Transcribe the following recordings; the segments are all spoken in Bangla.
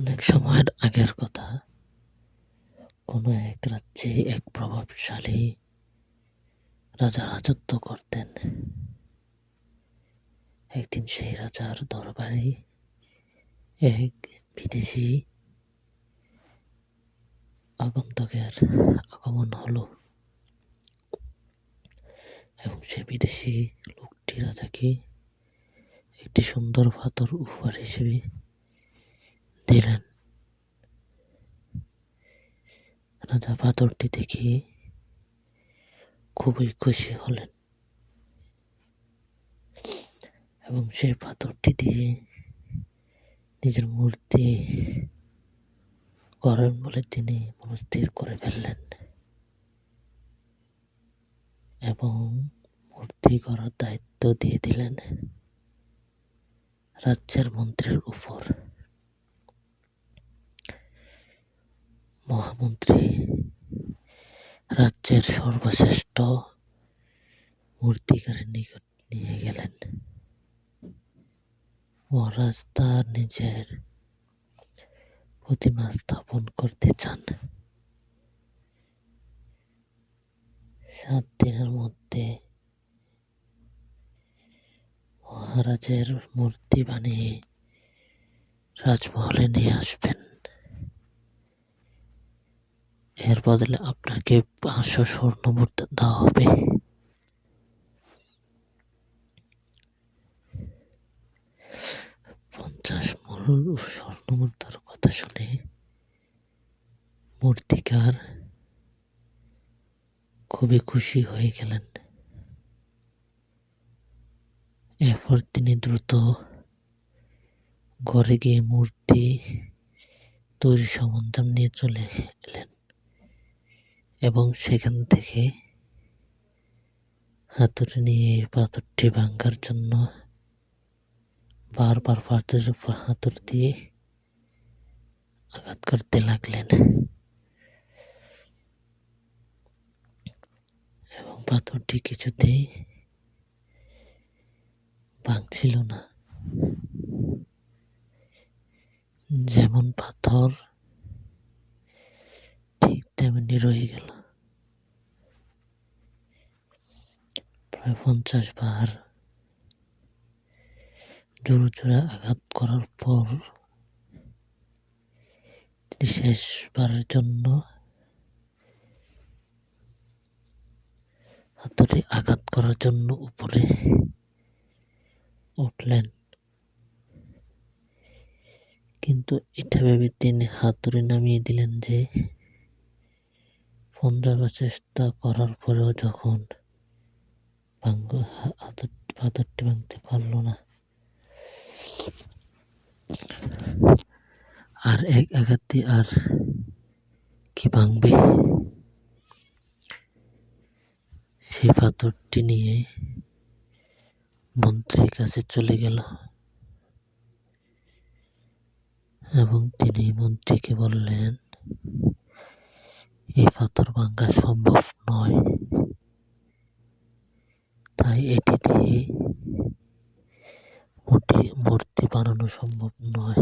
অনেক সময়ের আগের কথা। কোনো এক রাজ্যে এক প্রভাবশালী রাজা রাজত্ব করতেন। একদিন সেই রাজার দরবারে এক বিদেশি আগন্তকের আগমন হলো। এবং সে বিদেশি লোকটি রাজাকে একটি সুন্দর পাথর উপহার হিসেবে দিলেন। রাজা পাথরটি দেখে খুবই খুশি হলেন এবং সেই পাথরটি দিয়ে নিজের মূর্তি করেন বলে তিনি মনস্থির করে ফেললেন এবং মূর্তি করার দায়িত্ব দিয়ে দিলেন রাজ্যের মন্ত্রীর উপর। মহামন্ত্রী, রাজ্যের সর্বশ্রেষ্ঠ মূর্তিকারের নিকট নিয়ে গেলেন। মহারাজ তার নিজের প্রতিমা স্থাপন করতে চান। সাত দিনের মধ্যে মহারাজের মূর্তি বানিয়ে রাজমহলে নিয়ে আসবেন। এর বদলে আপনাকে পাঁচশো স্বর্ণ মুদ্রা দেওয়া হবে। পঞ্চাশ মূল স্বর্ণ মুদ্রার কথা শুনে মূর্তিকার খুবই খুশি হয়ে গেলেন। এরপর তিনি দ্রুত ঘরে গিয়ে মূর্তি তৈরি সরঞ্জাম নিয়ে চলে এলেন। এবং সেখান থেকে হাতুড়ি নিয়ে পাথরটি ভাঙার জন্য বারবার পাথরের উপর হাতুড়ি দিয়ে আঘাত করতে লাগলেন। এবং পাথরটি কিছুতেই ভাঙছিল না। যেমন পাথর তেমনি রয়ে গেল। প্রায় পঞ্চাশ বার জোরে জোরে আঘাত করার পর তিনি শেষবারের জন্য হাতুড়ি আঘাত করার জন্য উপরে উঠলেন। কিন্তু এটা ভেবে তিনি হাতুড়ি নামিয়ে দিলেন যে পঞ্চাশ বার চেষ্টা করার পরেও যখন ভাঙ্গ পাথরটি ভাঙতে পারল না। আর এক আঘাতে আর কি ভাঙবে? সেই পাথরটি নিয়ে মন্ত্রীর কাছে চলে গেল। এবং তিনি মন্ত্রীকে বললেন এই পাথর ভাঙ্গা সম্ভব নয়। তাই এটি দিয়ে মূর্তি মূর্তি বানানো সম্ভব নয়।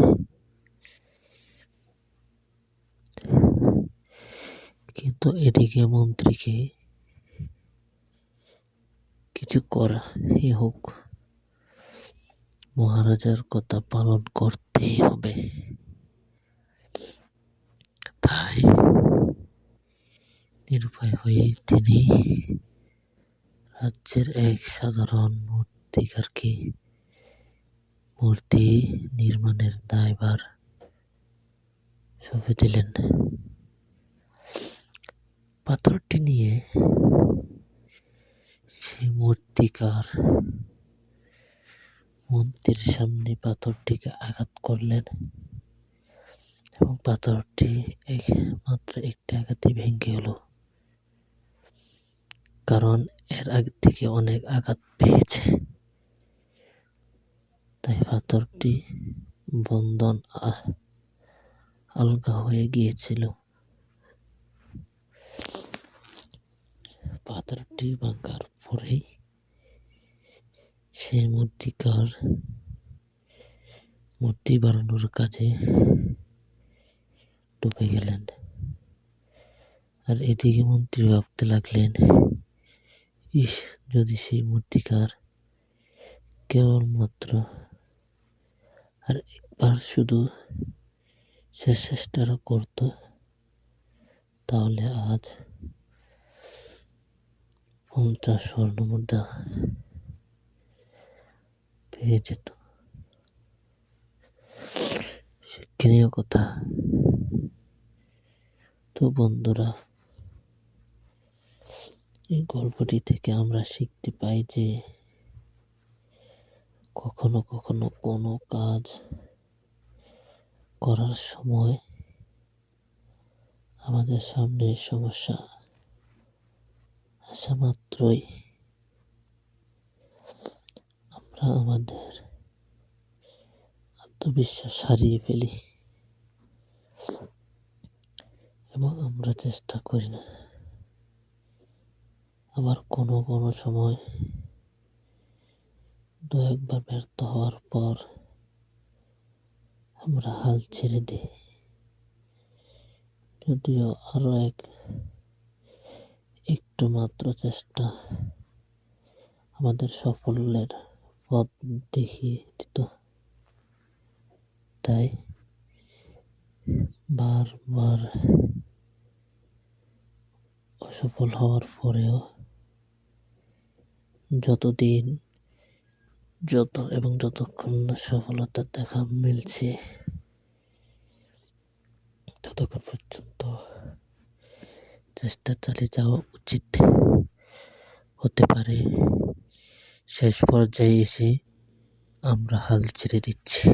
কিন্তু এদিকে মন্ত্রীকে কিছু করা হোক, মহারাজার কথা পালন করতেই হবে। তাই নিরুপায় হয়ে তিনি রাজ্যের এক সাধারণ মূর্তিকারকে মূর্তি নির্মাণের দায়ভার সঁপে দিলেন। পাথরটি নিয়ে সেই মূর্তিকার মন্ত্রীর সামনে পাথরটিকে আঘাত করলেন এবং পাথরটি এক মাত্র একটি আঘাতে ভেঙে গেল। কারণ এর আগে থেকে অনেক আঘাত পেয়েছে। তাই পাথরটি বন্ধন আলগা হয়ে গিয়েছিল। পাথরটি ভাঙার পরেই সে মূর্তিকার মূর্তি বানানোর কাজে ডুবে গেলেন। আর এদিকে মন্ত্রী ভাবতে লাগলেন ইস, যদি সেই মূর্তিকার কেবলমাত্র আর একবার শুধু সে চেষ্টাটা করত, তাহলে আজ পঞ্চাশ স্বর্ণ মুদ্রা পেয়ে যেত। শিক্ষণীয় কথা তো বন্ধুরা এই গল্পটি থেকে আমরা শিখতে পাই যে কখনো কখনো কোনো কাজ করার সময় আমাদের সামনে সমস্যা আসা মাত্রই আমরা আমাদের আত্মবিশ্বাস হারিয়ে ফেলি এবং আমরা চেষ্টা করি না। আবার কোনো কোনো সময় দু একবার ব্যর্থ হওয়ার পর আমরা হাল ছেড়ে দিই। যদিও আরও এক, একটু মাত্র চেষ্টা আমাদের সাফল্যের পথ দেখিয়ে দিত। তাই বারবার অসফল হওয়ার পরেও যতদিন যত এবং যতক্ষণ না সফলতার দেখা মিলছে, ততক্ষণ পর্যন্ত চেষ্টা চালিয়ে যাওয়া উচিত হতে পারে। শেষ পর্যায়ে এসে আমরা হাল ছেড়ে দিচ্ছি।